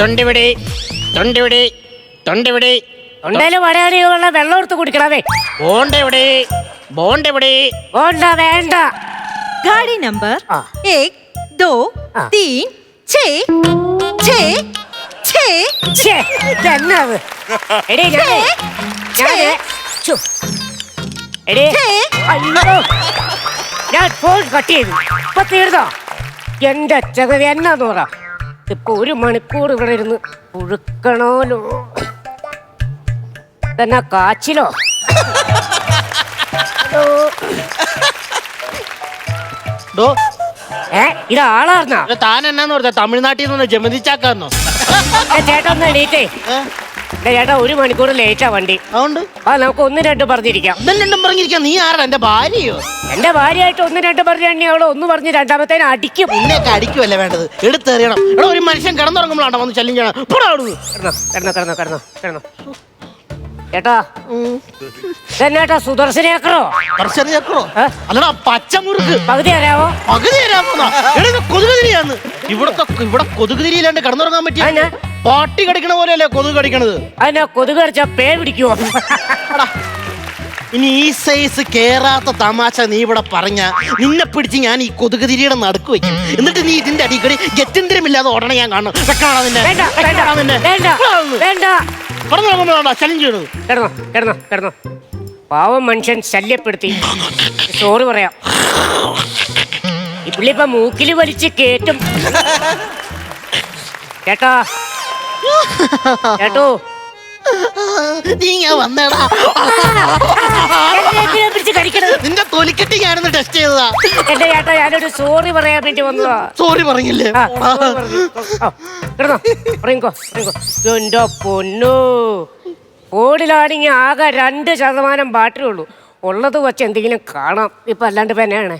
തൊണ്ടിവിടി തൊണ്ടിവിടി തൊണ്ടിവിടി തൊണ്ടയില് വളരെയുള്ള വെള്ളം എടുത്ത് കുടിക്കണമേ ബോണ്ടെവിടെ ബോണ്ടെവിടെ വേണ്ട വേണ്ട गाड़ी नंबर आ। एक दो आ। तीन छ छ छ ഛേ, ഇതെന്നാ ഇത്? എടീ ഞാനേ ഞാനേ ഛു. എടീ ഛേ. അയ്യോ ഞാൻ ഫോൺ കട്ട് ചെയ്തു ഇപ്പൊ തീർന്നോ എന്റെ ചകവി എന്നാന്ന് പറ ഇപ്പൊ ഒരു മണിക്കൂർ ഇവിടെ ഇരുന്ന് പുഴുക്കണോലോ? തന്നെ കാച്ചിലോ? ഹലോ. ഡോ. ഏ ഇത് ആളാർന്നാ ഇത് താൻ എന്നാന്ന് പറഞ്ഞ? തമിഴ്നാട്ടിൽ നിന്ന് ജമതിച്ചാക്കാന്നോ ചേട്ടാ ഒന്ന് എണീറ്റേ. ചേട്ടാ ഒരു മണിക്കൂർ ലേറ്റാ വണ്ടി. അതുകൊണ്ട്? ആ നമുക്ക് ഒന്ന് രണ്ട് പറഞ്ഞിരിക്കാം. ഇതെല്ലാം രണ്ടും പറഞ്ഞിരിക്കാം. നീ ആരാ? എന്റെ ഭാര്യയോ? എന്റെ ഭാര്യയായിട്ട് ഒന്ന് രണ്ട് പറഞ്ഞു അവളെ ഒന്ന് പറഞ്ഞ് രണ്ടാമത്തേന് അടിക്കും. നിന്നെയൊക്കെ അടിക്കുമല്ലേ വേണ്ടത്? എടുത്തെറിയണം. എടാ ഒരു മനുഷ്യൻ കിടന്നുറങ്ങുമ്പോഴാണ് വന്ന് ശല്യം ചെയ്യണം പോടാ അവിടുന്ന്. കിടന്നോ കിടന്നോ കിടന്നോ കിടന്നോ കിടന്നോ. ചേട്ടാ ഇതെന്നാട്ടാ സുദർശനേക്കറോ ഏ? അല്ലടാ പച്ചമുറുക്ക്. പകുതി അറിയാവോ പകുതി തരാൻ പോന്നാ എടാ ഇത് കൊതുകുതിരിയാന്ന്. ഇവിടത്തെ ഇവിടെ കൊതുകുതിരിയിലാണ്ട് കിടന്നുറങ്ങാൻ പറ്റിയ അതിനാ? പാട്ടി കടിക്കണ പോലെയല്ലേ കൊതുക് കടിക്കണത്? അതിനാ കൊതുക് കടിച്ചാ പേ പിടിക്കുവോ? എടാ, ഇനി ഈ സൈസ് കേറാത്ത തമാശ നീ ഇവിടെ പറഞ്ഞ നിന്നെ പിടിച്ച് ഞാൻ ഈ കൊതുക് തിരിയുടെ നടുക്ക് വെക്കും. എന്നിട്ട് നീ ഇതിന്റെ അടിക്കടി ഗത്യന്തരമില്ലാതെ ഉടനെ ഞാൻ കാണും വെക്കണോ നിന്നെ? വേണ്ട വെക്കണോ വേണ്ട നിന്നെ? വേണ്ട വേണ്ട. കിടന്നുറങ്ങുമ്പോഴാണോ ശല്യം ചെയ്യണത്. കിടന്നോ കിടന്നോ കിടന്നോ. പാവം മനുഷ്യൻ ശല്യപ്പെടുത്തി. സോറി പറയാം. ഈ പുള്ളി ഇപ്പൊ മൂക്കിൽ വലിച്ച് കേറ്റും. ചേട്ടാ ചേട്ടോ. നീ ഞാൻ വന്നേടാ. എന്നെ പിടിച്ച് കടിക്കണത്? നിന്റെ തൊലിക്കെട്ടി ഞാനൊന്ന് ടെസ്റ്റ് ചെയ്തതാ. എന്റെ ചേട്ടാ ഞാനൊരു സോറി പറയാൻ വേണ്ടി വന്നതാ. സോറി പറഞ്ഞില്ലേ? ആ, sorry പറഞ്ഞു. ആ, കിടന്നോ. ഉറങ്ങിക്കോ ഉറങ്ങിക്കോ. എന്റെ പൊന്നു. ഫോണിലാണെങ്കിൽ ആകെ രണ്ട് ശതമാനം ബാറ്ററി ഉള്ളൂ. ഉള്ളത് വെച്ച് എന്തെങ്കിലും കാണാം. ഇപ്പൊ അല്ലാണ്ട് ഇപ്പൊ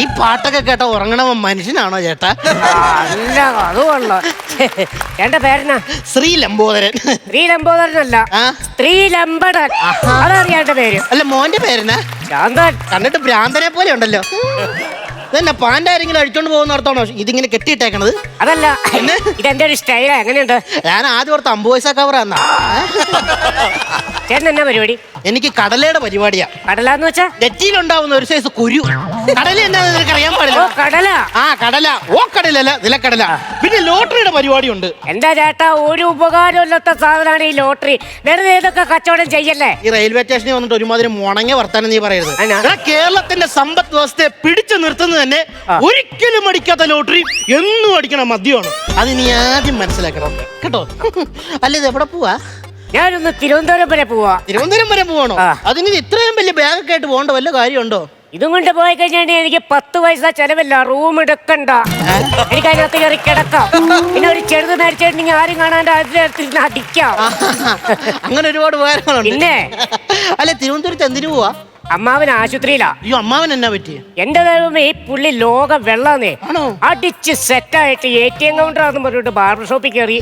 ഈ പാട്ടൊക്കെ കേട്ട ഉറങ്ങണവൻ മനുഷ്യനാണോ ചേട്ടാ? അല്ല അത് കൊള്ളാം. എന്റെ പേരെന്നാ? ശ്രീ ലംബോദരൻ. സ്ത്രീലംബോദരനല്ല ആ? അല്ല അതറിയാണ്ട പേര്. അല്ല മോന്റെ പേരെന്നാ? ശാന്തൻ കണ്ടിട്ട് ഭ്രാന്തനെ പോലെ ഉണ്ടല്ലോ. ഇതന്നെ പാന്റ് ആരെങ്കിലും അഴിച്ചോണ്ട് പോകുന്നിടത്താണോ ഇതിങ്ങനെ കെട്ടിയിട്ടേക്കണത്? അതല്ല ഇതെന്റെ ഒരു സ്റ്റൈലാ എങ്ങനെയുണ്ട്? ഞാൻ ആദ്യം ഓർത്ത് അമ്പുപൈസ കവറാന്നാ ചേട്ടൻ എന്നാ പരിപാടി? എനിക്ക് കടലയുടെ പരിപാടിയാ. കടലാന്ന് വെച്ചാ? നെറ്റിയിലുണ്ടാവുന്ന ഒരു സൈസ് കുരു. കടല എന്നാന്ന് നിനക്ക് അറിയാൻ ഓ പാടില്ല കടല. ആ കടല. ഓ കടലല്ല നിലക്കടല. പിന്നെ ലോട്ടറിയുടെ പരിപാടി ഉണ്ട് എന്താ ചേട്ടാ ഒരു ഉപകാരമില്ലാത്ത സാധനമാണ് ഈ ലോട്ടറി. വെറുതെ ഏതൊക്കെ കച്ചവടം ചെയ്യല്ലേ? ഈ റെയിൽവേ സ്റ്റേഷനിൽ വന്നിട്ട് ഒരുമാതിരി മുണങ്ങിയ വർത്താനം നീ പറയരുത്. കേരളത്തിന്റെ സമ്പദ് വ്യവസ്ഥയെ പിടിച്ചു നിർത്തുന്നത് തന്നെ. ഒരിക്കലും അടിക്കാത്ത ലോട്ടറി എന്നും അടിക്കണം മദ്യമാണ്. അത് നീ ആദ്യം മനസ്സിലാക്കണം. കേട്ടോ? അല്ല ഇത് എവിടെ പോവാ? ഞാനൊന്ന് തിരുവനന്തപുരം വരെ പോവാ. തിരുവനന്തപുരം വരെ പോവാണോ. അതിന് ഇത്രയും വലിയ ബാഗൊക്കെ ആയിട്ട് പോകേണ്ട വല്ല കാര്യമുണ്ടോ? ഇതും കൊണ്ട് പോയി കഴിഞ്ഞാൽ എനിക്ക് പത്ത് പൈസ ചെലവില്ല. റൂം എടുക്കണ്ട. എനിക്ക് അതിനകത്ത് കയറി കിടക്കാം. പിന്നെ ഒരു ചെറുത് മേടിച്ചിട്ടുണ്ടെങ്കിൽ ആരും കാണാൻ അതിനകത്ത് അടിക്കാം. അങ്ങനെ ഒരുപാട് ഉപകാരങ്ങളുണ്ട്. പിന്നെ? അല്ല തിരുവനന്തപുരത്ത് എന്തിനു പോവാ? അമ്മാവൻ ആശുപത്രിയിലാ. അയ്യോ അമ്മാവൻ എന്നാ പറ്റി എന്റെ ദൈവമേ ഈ പുള്ളി ലോക വെള്ളാന്നേ. ആണോ? അടിച്ച് സെറ്റായിട്ട് എ ടി എം കൗണ്ടറാന്ന് പറഞ്ഞിട്ട് ബാർബർ ഷോപ്പിൽ കയറി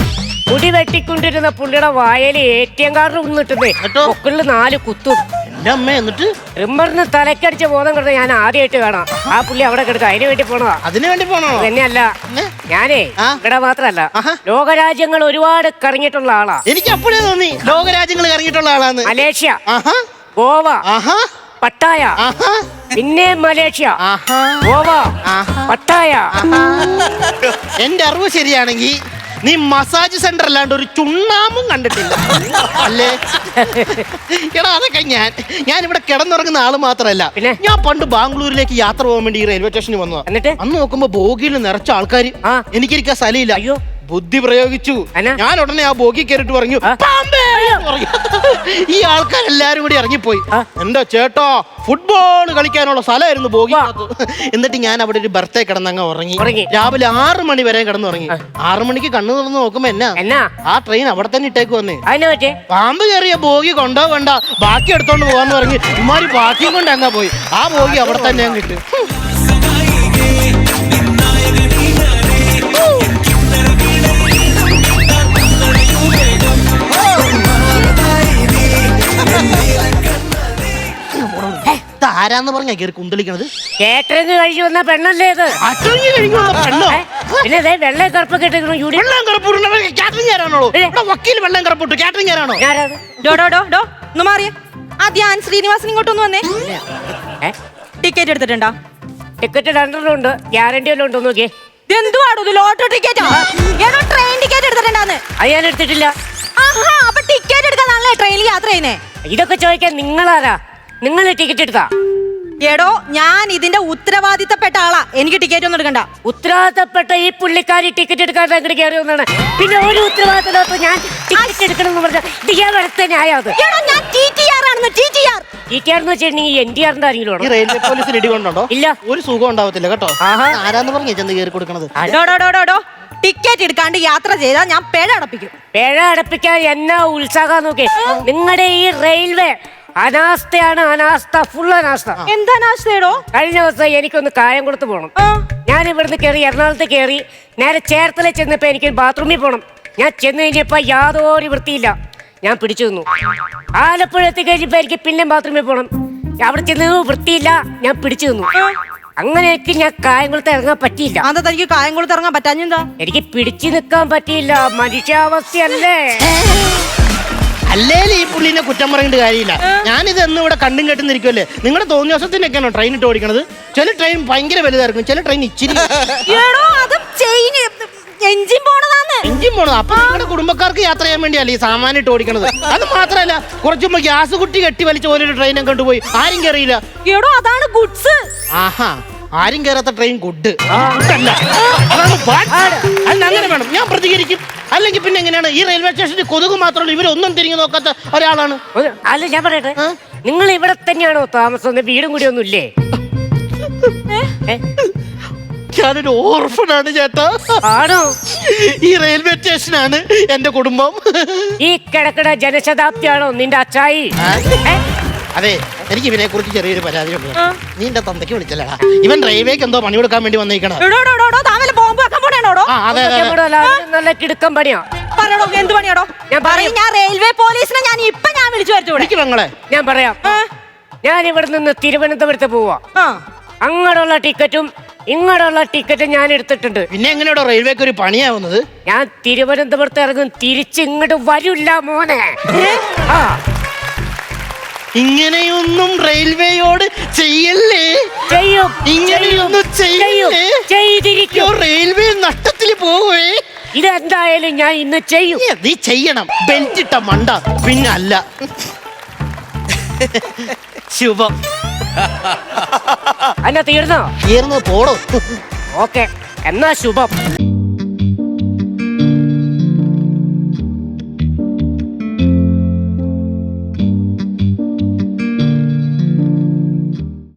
മുടി വെട്ടിക്കൊണ്ടിരുന്ന പുള്ളിയുടെ വായയിൽ എ ടി എം കാർഡ് നിന്നിട്ടേ എന്നിട്ടോ? പൊക്കിളിൽ നാല് കുത്തും. എന്റെ അമ്മ എന്നിട്ട്? റിമ്മറിന് തലക്കടിച്ച ബോധം കിടന്ന ഞാൻ ആദ്യമായിട്ട് കാണാം. ആ പുള്ളി അവിടെ കിടക്കുക അതിന് വേണ്ടി പോണതാ. അതിനു വേണ്ടി പോണോ? തന്നെയല്ല. പിന്നെ? ഞാനേ ആ? ഇവിടെ മാത്രല്ല ആഹാ. ലോകരാജ്യങ്ങൾ ഒരുപാട് കറങ്ങിയിട്ടുള്ള ആളാ. എനിക്ക് അപ്പോഴേ തോന്നി. ലോകരാജ്യങ്ങൾ ഇറങ്ങിയിട്ടുള്ള ആളാണ് മലേഷ്യ ആഹാ. ഗോവ ആഹാ. പട്ടായ. പിന്നെ മലേഷ്യ. ഗോവ. പട്ടായ. എന്റെ അറിവ് ശരിയാണെങ്കിൽ നീ മസാജ് സെന്റർ അല്ലാണ്ട് ഒരു ചുണ്ണാമ്പും കണ്ടിട്ടില്ല. അല്ലേ? എടാ അതൊക്കെ ഞാൻ. ഞാൻ ഇവിടെ കിടന്നുറങ്ങുന്ന ആൾ മാത്രമല്ല പിന്നെ? ഞാൻ പണ്ട് ബാംഗ്ലൂരിലേക്ക് യാത്ര പോകാൻ വേണ്ടി ഈ റെയിൽവേ സ്റ്റേഷനിൽ വന്നതാ. എന്നിട്ട്? അന്ന് നോക്കുമ്പോ ബോഗിയിൽ നിറച്ച ആൾക്കാർ. എനിക്കിരിക്കാൻ സ്ഥലമില്ല. അയ്യോ. ബുദ്ധി പ്രയോഗിച്ചു? ഞാൻ ഉടനെ ആ ബോഗി കയറിട്ട് പറഞ്ഞു ആ? "പാമ്പേ!" എന്ന് പറഞ്ഞു. ഈ ആൾക്കാരെല്ലാരും കൂടി ഇറങ്ങിപ്പോയി. ആ? എന്റെ ചേട്ടോ ഫുട്ബോൾ കളിക്കാനുള്ള സ്ഥലമായിരുന്നു ബോഗി എന്നിട്ട് ഞാൻ അവിടെ ഒരു ബർത്തേ കിടന്നങ്ങ് ഉറങ്ങി. ഉറങ്ങി. രാവിലെ ആറ് മണി വരെ കിടന്നു ഉറങ്ങി. ആറു മണിക്ക് കണ്ണു തുറന്ന് നോക്കുമ്പോ എന്നാ? എന്നാ? ആ ട്രെയിൻ അവിടെ തന്നെ ഇട്ടേക്ക് വന്നേ. അതിനെ പറ്റേ പാമ്പ് കയറിയ ബോഗി കൊണ്ടോ വേണ്ട ബാക്കി എടുത്തോണ്ട് പോവാന്ന് പറഞ്ഞ് ഇമാരി ബാക്കിയും കൊണ്ട് അങ്ങ് പോയി. ആ ബോഗി അവിടെ തന്നെ അങ്ങ് ഇട്ട്. ആരാന്ന് പറഞ്ഞാ കയറി കുന്തളിക്കണത്? കേറ്ററിംഗ് കഴിഞ്ഞു വന്ന പെണ്ണല്ലേ ഇത്? കഴിഞ്ഞു വന്ന പെണ്ണോ? ഏ? പിന്നെ ദേ വെള്ള കറുപ്പൊക്കെ ഇട്ടിരിക്കണു യൂണി വെള്ളം കറുപ്പ് കാറ്ററിംഗ് ആരാണോ ഇവിടെ വക്കീൽ വെള്ളം കറപ്പിട്ടു കാറ്ററിംഗ് ആരാണോ ഞാനത്. ഡോ ഡോ ഡോ ഡോ ഒന്ന് മാറിയേ. ആ ധ്യാൻ ശ്രീനിവാസൻ ഇങ്ങോട്ടൊന്ന് വന്നേ. ഏ? ടിക്കറ്റ് എടുത്തിട്ടുണ്ടോ? ടിക്കറ്റ് രണ്ടെണ്ണമുണ്ട്. ഗ്യാരണ്ടി വല്ലതും ഉണ്ടോ നോക്കിയേ. എന്തുവാടോ ഇത് ലോട്ടറി ടിക്കറ്റാ ഏതോ ട്രെയിൻ ടിക്കറ്റ് എടുത്തിട്ടുണ്ടാന്ന്. അത് ഞാൻ എടുത്തിട്ടില്ല. ആഹാ അപ്പൊ ടിക്കറ്റ് എടുക്കാനാണല്ലേ ട്രെയിനിൽ യാത്ര ചെയ്യുന്നേ? ഇതൊക്കെ ചോദിക്കാൻ നിങ്ങളാരാ? നിങ്ങൾ ടിക്കറ്റ് എടുത്താ? എടോ ഞാൻ ഇതിന്റെ ഉത്തരവാദിത്തപ്പെട്ട ആളാ. എനിക്ക് ടിക്കറ്റ് ഒന്നും എടുക്കണ്ട. ഉത്തരവാദിത്തപ്പെട്ട ഈ പുള്ളിക്കാരി ടിക്കറ്റ് എടുക്കാതെ അങ്ങോട്ട് കയറി വന്നാണ് പിന്നെ ഒരു ഉത്തരവാദിത്തമില്ലാത്ത ഞാൻ ടിക്കറ്റ് എടുക്കണം എന്ന് പറഞ്ഞാൽ ഇത് ഞാൻ വരത്തെ ന്യായം എടോ ഞാൻ ടി ടി ആർ ആണെന്ന് T T R T T R എന്ന് വെച്ചിട്ടുണ്ടെങ്കിൽ എൻ ടി ആറിന്റെ ആരെങ്കിലും ഈ ആണോ? റെയിൽവേ ഇടി കൊണ്ടുണ്ടോ? ഇല്ല. ഒരു സുഖം ഉണ്ടാവത്തില്ല കേട്ടോ. ആഹാ. ആരാന്ന് പറഞ്ഞ ചെന്ന് കയറി കൊടുക്കണത്? ടിക്കറ്റ് എടുക്കാണ്ട് യാത്ര ചെയ്താൽ ഞാൻ പിഴ അടപ്പിക്കും. പിഴ അടപ്പിക്കാൻ എന്നാ ഉത്സാഹം നോക്കി നിങ്ങളുടെ ഈ റെയിൽവേ അനാസ്ഥയാണ് അനാസ്ഥ ഫുൾ അനാസ്ഥ. എന്താ നാശേടോ കഴിഞ്ഞ ദിവസം എനിക്കൊന്ന് കായം കൊടുത്ത് പോകണം ഞാൻ ഇവിടുന്ന് കയറി എറണാകുളത്ത് കയറി നേരെ ചേർത്തല ചെന്നപ്പോ എനിക്ക് ബാത്റൂമിൽ പോകണം ഞാൻ ചെന്ന് കഴിഞ്ഞപ്പോ യാതൊരു വൃത്തിയില്ല. ഞാൻ പിടിച്ചു നിന്നു. ആലപ്പുഴ എത്തി കഴിഞ്ഞപ്പോ എനിക്ക് പിന്നെ ബാത്റൂമിൽ പോകണം അവിടെ ചെന്ന് വൃത്തിയില്ല ഞാൻ പിടിച്ചു അങ്ങനെ എനിക്ക് ഞാൻ കായംകുളത്ത് ഇറങ്ങാൻ പറ്റിയില്ല. അതാ തനിക്ക് കായംകുളത്ത് ഇറങ്ങാൻ പറ്റാഞ്ഞെന്താ? എനിക്ക് പിടിച്ചു നിൽക്കാൻ പറ്റിയില്ല മനുഷ്യാവസ്ഥയല്ലേ? അല്ലേലും ഈ പുള്ളിനെ കുറ്റം പറയേണ്ട കാര്യമില്ല. ഞാനിത് എന്നും ഇവിടെ കണ്ടും കേട്ടുന്നിരിക്കുമല്ലേ നിങ്ങളുടെ തോന്നിയ ദിവസത്തിനൊക്കെയാണോ ട്രെയിൻ ഇട്ട് ഓടിക്കണത്? ചില ട്രെയിൻ ഭയങ്കര വലുതായിരിക്കും ചില ട്രെയിൻ ഇച്ചിരി എഞ്ചിൻ എഞ്ചിൻ പോണത്. അപ്പൊ നിങ്ങളുടെ കുടുംബക്കാർക്ക് യാത്ര ചെയ്യാൻ വേണ്ടിയല്ലേ ഈ സാമാനം ഇട്ട് ഓടിക്കണത്? അത് മാത്രല്ല കുറച്ചു മുമ്പ് ഗ്യാസ് കുട്ടി കെട്ടി വലിച്ച പോലെ ഒരു ട്രെയിനും കണ്ടുപോയി ആരും കയറിയില്ല എടോ അതാണ് ഗുഡ്സ് ആഹാ. ആരും കയറാത്ത ട്രെയിൻ ഗുഡ് അല്ല അങ്ങനെ വേണം. ഞാൻ പ്രതികരിക്കും. അല്ലെങ്കിൽ പിന്നെ എങ്ങനെയാണ്? ഈ റെയിൽവേ സ്റ്റേഷനിൽ കൊതുക് മാത്രമല്ല ഇവരൊന്നും തിരിഞ്ഞു നോക്കാത്ത ഒരാളാണ്. അല്ല ഞാൻ പറയട്ടെ? നിങ്ങൾ ഇവിടെ തന്നെയാണോ താമസം വീടും കൂടി ഒന്നും ഇല്ലേ? ഞാനൊരു ഓർഫനാണ് ചേട്ടാ. ആണോ? ഈ റെയിൽവേ സ്റ്റേഷനാണ് എന്റെ കുടുംബം. ഈ കിടക്കട ജനശതാബ്ദിയാണോ നിന്റെ അച്ചായി? അതെ എനിക്ക് ഇവനെ കുറിച്ച് ചെറിയൊരു പരാതിയുണ്ട്. നീ എന്റെ തന്തയ്ക്ക് വിളിച്ചല്ലടാ. ഇവൻ റെയിൽവേക്ക് എന്തോ പണി കൊടുക്കാൻ വേണ്ടി വന്നേക്കണം. നല്ല കിടുക്കം പണിയാ. പറയണോ എന്ത് പണിയാടോ? ഞാൻ പറയും. ഞാൻ റെയിൽവേ പോലീസിനെ ഞാൻ ഇപ്പൊ ഞാൻ വിളിച്ചു വിളിക്ക് പെങ്ങളെ. ഞാൻ പറയാം. ഞാൻ ഇവിടെ നിന്ന് തിരുവനന്തപുരത്ത് പോവാ. അങ്ങോട്ടുള്ള ടിക്കറ്റും ഇങ്ങോട്ടുള്ള ടിക്കറ്റും ഞാൻ എടുത്തിട്ടുണ്ട്. പിന്നെ എങ്ങനെയാണോ റെയിൽവേക്ക് ഒരു പണിയാവുന്നത്? ഞാൻ തിരുവനന്തപുരത്ത് ഇറങ്ങും തിരിച്ച് ഇങ്ങോട്ട് വരില്ല മോനെ. ആ. ഇങ്ങനെയൊന്നും റെയിൽവേയോട് ചെയ്യല്ലേ? ചെയ്യും ഇങ്ങനെയൊന്നും ചെയ്യും ചെയ്യല്ലേ? ചെയ്തിരിക്കും. അയ്യോ, റെയിൽവേ നഷ്ടത്തിൽ പോവേ. ഇതെന്തായാലും ഞാൻ ഇന്ന് ചെയ്യും. നീ- നീ ചെയ്യണം. ബെൽറ്റ് ഇട്ട മണ്ട പിന്നെ അല്ല. ശുഭം. അല്ല തീർന്നോ? തീർന്നു പോടോ. ഓക്കെ എന്നാ ശുഭം.